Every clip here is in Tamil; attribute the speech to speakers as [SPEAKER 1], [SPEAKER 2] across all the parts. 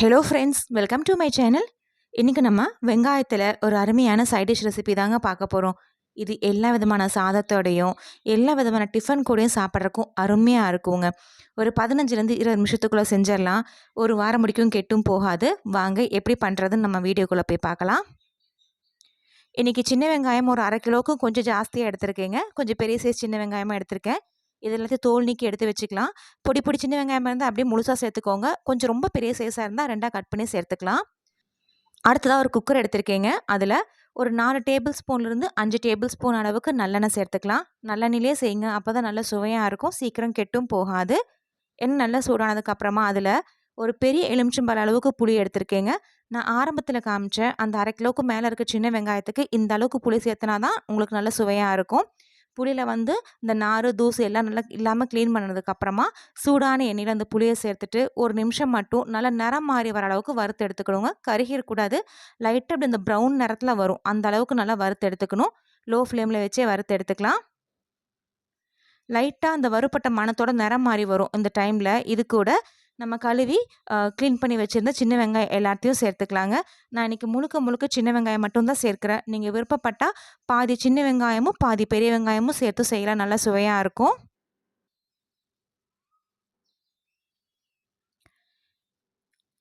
[SPEAKER 1] Hello friends welcome to my channel இன்றைக்கி நம்ம வெங்காயத்தில் ஒரு அருமையான சைட் டிஷ் ரெசிபி தாங்க பார்க்க போகிறோம் இது எல்லா விதமான சாதத்தோடையும் எல்லா விதமான டிஃபன் கூடயும் சாப்பிட்றக்கும் அருமையாக இருக்குங்க. ஒரு பதினஞ்சுலேருந்து இருபது நிமிஷத்துக்குள்ளே செஞ்சிடலாம். ஒரு வாரம் முடிக்கும் கெட்டும் போகாது. வாங்க எப்படி பண்ணுறதுன்னு நம்ம வீடியோக்குள்ளே போய் பார்க்கலாம். இன்றைக்கி சின்ன வெங்காயம் ஒரு அரை கிலோவுக்கும் கொஞ்சம் ஜாஸ்தியாக எடுத்திருக்கேங்க. கொஞ்சம் பெரிய சைஸ் சின்ன வெங்காயமாக எடுத்திருக்கேன். இது எல்லாத்தையும் தோல் நீக்கி எடுத்து வச்சுக்கலாம். பொடி பொடி சின்ன வெங்காயமாக இருந்தால் அப்படியே முழுசாக சேர்த்துக்கோங்க. கொஞ்சம் ரொம்ப பெரிய சைஸாக இருந்தால் ரெண்டாக கட் பண்ணி சேர்த்துக்கலாம். அடுத்ததாக ஒரு குக்கர் எடுத்திருக்கேங்க. அதில் ஒரு நாலு டேபிள் ஸ்பூன்லேருந்து அஞ்சு டேபிள் ஸ்பூன் அளவுக்கு நல்லெண்ணெய் சேர்த்துக்கலாம். நல்லெண்ணெயிலே செய்யுங்க. அப்போ தான் நல்ல சுவையாக இருக்கும். சீக்கிரம் கெட்டும் போகாது. எண்ணெய் நல்லா சூடானதுக்கப்புறமா அதில் ஒரு பெரிய எலுமிச்சம்பழ அளவுக்கு புளி எடுத்திருக்கேங்க. நான் ஆரம்பத்தில் காமிச்சேன். அந்த அரை கிலோவுக்கு மேலே இருக்க சின்ன வெங்காயத்துக்கு இந்த அளவுக்கு புளி சேர்த்துனா தான் உங்களுக்கு நல்ல சுவையாக இருக்கும். புளியில் வந்து இந்த நார் தூசு எல்லாம் நல்லா இல்லாமல் க்ளீன் பண்ணதுக்கப்புறமா சூடான எண்ணெயில் அந்த புளியை சேர்த்துட்டு ஒரு நிமிஷம் மட்டும் நல்லா நிறம் மாறி வர அளவுக்கு வறுத்து எடுத்துக்கணுங்க. கருகிடக்கூடாது லைட்டாக அப்படி இந்த ப்ரௌன் நிறத்தில் வரும். அந்த அளவுக்கு நல்லா வறுத்து எடுத்துக்கணும். லோ ஃப்ளேமில் வச்சே வறுத்து எடுத்துக்கலாம். லைட்டாக அந்த வறுப்பட்ட மணத்தோட நிறம் மாறி வரும் இந்த டைமில் இது கூட நம்ம கழுவி க்ளீன் பண்ணி வச்சுருந்த சின்ன வெங்காயம் எல்லாத்தையும் சேர்த்துக்கலாங்க. நான் இன்றைக்கி முழுக்க முழுக்க சின்ன வெங்காயம் மட்டும்தான் சேர்க்குறேன். நீங்கள் விருப்பப்பட்டால் பாதி சின்ன வெங்காயமும் பாதி பெரிய வெங்காயமும் சேர்த்து செய்யலாம். நல்லா சுவையாக இருக்கும்.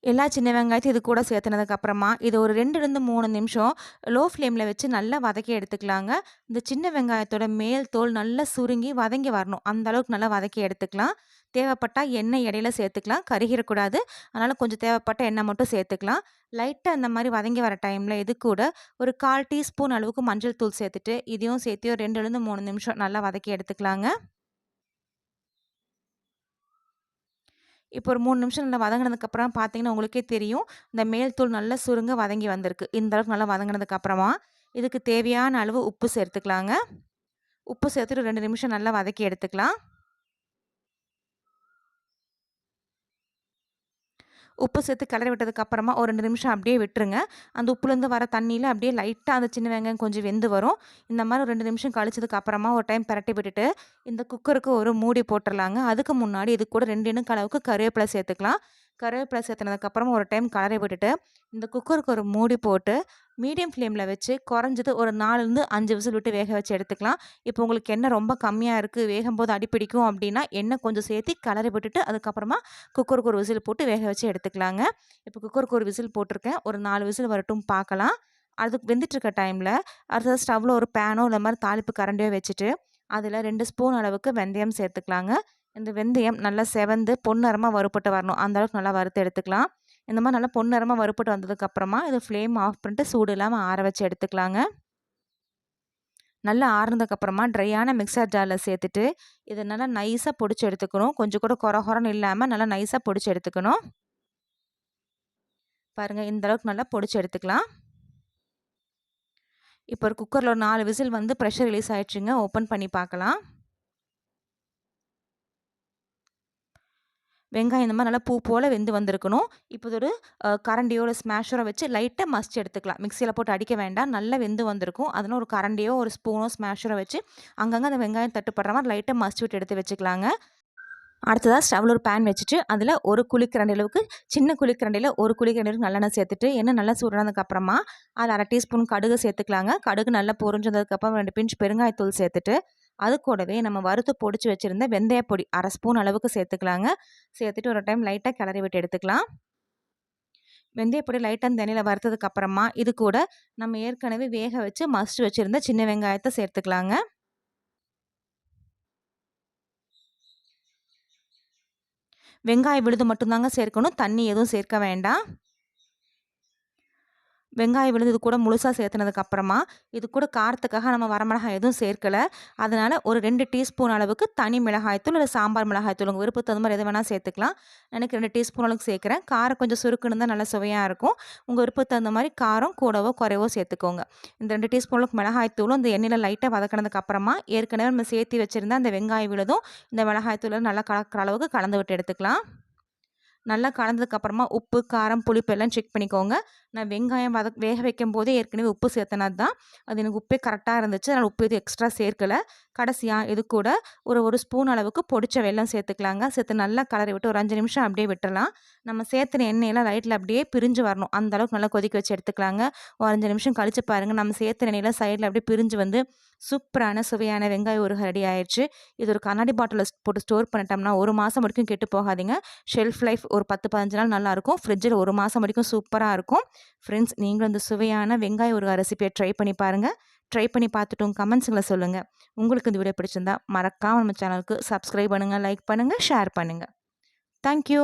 [SPEAKER 1] எல்லா சின்ன வெங்காயத்தையும் இது கூட சேர்த்துனதுக்கப்புறமா இது ஒரு ரெண்டுலேருந்து மூணு நிமிஷம் லோ ஃப்ளேமில் வச்சு நல்லா வதக்கி எடுத்துக்கலாங்க. இந்த சின்ன வெங்காயத்தோட மேல் தோல் நல்லா சுருங்கி வதங்கி வரணும். அந்த அளவுக்கு நல்லா வதக்கி எடுத்துக்கலாம். தேவைப்பட்டால் எண்ணெய் இடையில சேர்த்துக்கலாம். கருகிடக்கூடாது. அதனால் கொஞ்சம் தேவைப்பட்ட எண்ணெய் மட்டும் சேர்த்துக்கலாம். லைட்டாக அந்த மாதிரி வதங்கி வர டைமில் இது கூட ஒரு கால் டீஸ்பூன் அளவுக்கு மஞ்சள் தூள் சேர்த்துட்டு இதையும் சேர்த்து ஒரு ரெண்டுலேருந்து மூணு நிமிஷம் நல்லா வதக்கி எடுத்துக்கலாங்க. இப்போ ஒரு மூணு நிமிஷம் நல்லா வதங்கினதுக்கப்புறம் பார்த்தீங்கன்னா உங்களுக்கே தெரியும் இந்த மேல் தூள் நல்லா சுருங்க வதங்கி வந்திருக்கு. இந்த அளவுக்கு நல்லா வதங்கினதுக்கப்புறமா இதுக்கு தேவையான அளவு உப்பு சேர்த்துக்கலாங்க. உப்பு சேர்த்துட்டு ரெண்டு நிமிஷம் நல்லா வதக்கி எடுத்துக்கலாம். உப்பு சேர்த்து கிளறி விட்டதுக்கப்புறமா ஒரு ரெண்டு நிமிஷம் அப்படியே விட்டுருங்க. அந்த உப்புலேருந்து வர தண்ணியில் அப்படியே லைட்டாக அந்த சின்ன வெங்காயம் கொஞ்சம் வெந்து வரும். இந்த மாதிரி ஒரு ரெண்டு நிமிஷம் கழிச்சதுக்கப்புறமா ஒரு டைம் பரட்டி விட்டுட்டு இந்த குக்கருக்கு ஒரு மூடி போட்டுடலாங்க அதுக்கு முன்னாடி இது கூட ரெண்டு இன்னும் அளவுக்கு கருவேப்பிலை சேர்த்துக்கலாம். கருவேப்பிலை சேர்த்துனதுக்கப்புறம் ஒரு டைம் கலரை விட்டுட்டு இந்த குக்கருக்கு ஒரு மூடி போட்டு மீடியம் ஃப்ளேமில் வச்சு குறைஞ்சது ஒரு நாலுலேருந்து அஞ்சு விசில் விட்டு வேக வச்சு எடுத்துக்கலாம். இப்போ உங்களுக்கு எண்ணெய் ரொம்ப கம்மியாக இருக்குது வேகும் போது அடிப்பிடிக்கும் அப்படின்னா எண்ணெய் கொஞ்சம் சேர்த்து கலரை விட்டுட்டு அதுக்கப்புறமா குக்கருக்கு ஒரு விசில் போட்டு வேக வச்சு எடுத்துக்கலாங்க. இப்போ குக்கருக்கு ஒரு விசில் போட்டிருக்கேன். ஒரு நாலு விசில் வரட்டும் பார்க்கலாம். அதுக்கு வெந்துட்டுருக்க டைமில் அடுத்தது ஸ்டவ்வில் ஒரு பேனோ இல்லை மாதிரி தாளிப்பு கரண்டியோ வச்சுட்டு அதில் ரெண்டு ஸ்பூன் அளவுக்கு வெந்தயம் சேர்த்துக்கலாங்க. இந்த வெந்தயம் நல்லா செவந்து பொன்னரமாக வறுப்பட்டு வரணும். அந்தளவுக்கு நல்லா வறுத்து எடுத்துக்கலாம். இந்த மாதிரி நல்லா பொன்னிறமாக வறுப்பட்டு வந்ததுக்கப்புறமா இது ஃப்ளேம் ஆஃப் பண்ணிட்டு சூடு இல்லாமல் ஆற வச்சு எடுத்துக்கலாங்க. நல்லா ஆறுனதுக்கப்புறமா ட்ரையான மிக்சர் ஜாரில் சேர்த்துட்டு இதை நல்லா நைஸாக பொடிச்சு எடுத்துக்கணும். கொஞ்சம் கூட குறை குறன்னு இல்லாமல் நல்லா நைஸாக பொடிச்சு எடுத்துக்கணும். பாருங்கள் இந்த அளவுக்கு நல்லா பொடிச்சு எடுத்துக்கலாம். இப்போ ஒரு குக்கரில் ஒரு நாலு விசில் வந்து ப்ரெஷர் ரிலீஸ் ஆகிடுச்சுங்க ஓப்பன் பண்ணி பார்க்கலாம். வெங்காயம் இந்த மாதிரி நல்லா பூ போல் வெந்து வந்திருக்கணும். இப்போ ஒரு கரண்டியோட ஸ்மாஷரோ வச்சு லைட்டாக மஸ்ட் எடுத்துக்கலாம். மிக்சியில் போட்டு அடிக்க வேண்டாம். நல்லா வெந்து வந்திருக்கும். அதனால் ஒரு கரண்டியோ ஒரு ஸ்பூனோ ஸ்மாஷரோ வச்சு அங்கங்கே அந்த வெங்காயம் தட்டுப்படுற மாதிரி லைட்டாக மஸ்ட் விட்டு எடுத்து வச்சுக்கலாங்க. அடுத்ததாக ஸ்டவ்வில் ஒரு பேன் வச்சுட்டு அதில் ஒரு குளிக்கரண்டி அளவுக்கு சின்ன குளிக்கரண்டியில் ஒரு குளிக்கரண்டி அளவுக்கு நல்லெண்ணெய் சேர்த்துட்டு எண்ணெய் நல்லா சூடானதுக்கப்புறமா அதில் அரை டீஸ்பூன் கடுகு சேர்த்துக்கலாங்க. கடுகு நல்லா பொறிஞ்சதுக்கப்புறம் ரெண்டு பிஞ்ச் பெருங்காயத்தூள் சேர்த்துட்டு அது கூடவே நம்ம வறுத்து பொடிச்சு வச்சுருந்த வெந்தயப்பொடி அரை ஸ்பூன் அளவுக்கு சேர்த்துக்கலாங்க. சேர்த்துட்டு ஒரு டைம் லைட்டாக கிளறி விட்டு எடுத்துக்கலாம். வெந்தயப்பொடி லைட்டாக அந்த எண்ணெயில் வறுத்ததுக்கு அப்புறமா இது கூட நம்ம ஏற்கனவே வேக வச்சு மசிச்சு வச்சுருந்த சின்ன வெங்காயத்தை சேர்த்துக்கலாங்க. வெங்காய விழுது மட்டும்தாங்க சேர்க்கணும். தண்ணி எதுவும் சேர்க்க வேண்டாம். வெங்காயம் விழுந்து இது கூட முழுசாக சேர்த்துனதுக்கப்புறமா இது கூட காரத்துக்காக நம்ம வரமிளகாய் எதுவும் சேர்க்கலை. அதனால் ஒரு ரெண்டு டீஸ்பூன் அளவுக்கு தனி மிளகாய்த்தூள் இல்லை சாம்பார் மிளகாய்த்தூள் உங்கள் விருப்பத்து தகுந்த மாதிரி எது வேணால் சேர்த்துக்கலாம். எனக்கு ரெண்டு டீஸ்பூன் அளவுக்கு சேர்க்குறேன். காரம் கொஞ்சம் சுருக்குன்னு தான் நல்லா சுவையாக இருக்கும். உங்கள் விருப்பத்து தகுந்த மாதிரி காரம் கூடவோ குறைவோ சேர்த்துக்கோங்க. இந்த ரெண்டு டீஸ்பூன் அளவுக்கு மிளகாய்த்தூளும் இந்த எண்ணெயில் லைட்டாக வதக்கினதுக்கப்புறமா ஏற்கனவே நம்ம சேர்த்து வச்சுருந்தா அந்த வெங்காயம் விழுதும் இந்த மிளகாய்த்தூளை நல்லா கலக்கிற அளவுக்கு கலந்து விட்டு எடுத்துக்கலாம். நல்லா கலந்ததுக்கப்புறமா உப்பு காரம் புளிப்பு எல்லாம் செக் பண்ணிக்கோங்க. நான் வெங்காயம் வத வேக வைக்கும் போதே ஏற்கனவே உப்பு சேர்த்தனது தான் அது எனக்கு உப்பே கரெக்டாக இருந்துச்சு. அதனால் உப்பு எதுவும் எக்ஸ்ட்ரா சேர்க்கலை. கடைசியாக இது கூட ஒரு ஒரு ஸ்பூன் அளவுக்கு பொடிச்ச வெள்ளம் சேர்த்துக்கலாங்க. சேர்த்து நல்லா கலரி விட்டு ஒரு அஞ்சு நிமிஷம் அப்படியே விட்டுறலாம். நம்ம சேர்த்துன எண்ணெயெல்லாம் லைட்டில் அப்படியே பிரிஞ்சு வரணும். அந்த அளவுக்கு நல்லா கொதிக்க வச்சு எடுத்துக்கலாங்க. ஒரு அஞ்சு நிமிஷம் கழிச்சு பாருங்கள் நம்ம சேர்த்துன எண்ணெயில் சைடில் அப்படியே பிரிஞ்சு வந்து சூப்பரான சுவையான வெங்காய ஒரு ரெடி ஆயிடுச்சு. இது ஒரு கண்ணாடி பாட்டிலில் போட்டு ஸ்டோர் பண்ணிட்டோம்னா ஒரு மாதம் வரைக்கும் கெட்டு போகாதீங்க. ஷெல்ஃப் லைஃப் ஒரு பத்து பதினஞ்சு நாள் நல்லாயிருக்கும் ஃப்ரிட்ஜில் ஒரு மாதம் வரைக்கும் சூப்பராக இருக்கும். ஃப்ரெண்ட்ஸ் நீங்களும் இந்த சுவையான வெங்காய ஒரு ரெசிபியை ட்ரை பண்ணி பாருங்கள் ட்ரை பண்ணி பார்த்துட்டும் கமெண்ட்ஸுங்களை சொல்லுங்கள் உங்களுக்கு இந்த வீடியோ பிடிச்சிருந்தா மறக்காமல் நம்ம சேனலுக்கு சப்ஸ்கிரைப் பண்ணுங்கள் லைக் பண்ணுங்கள் ஷேர் பண்ணுங்கள் தேங்க்யூ.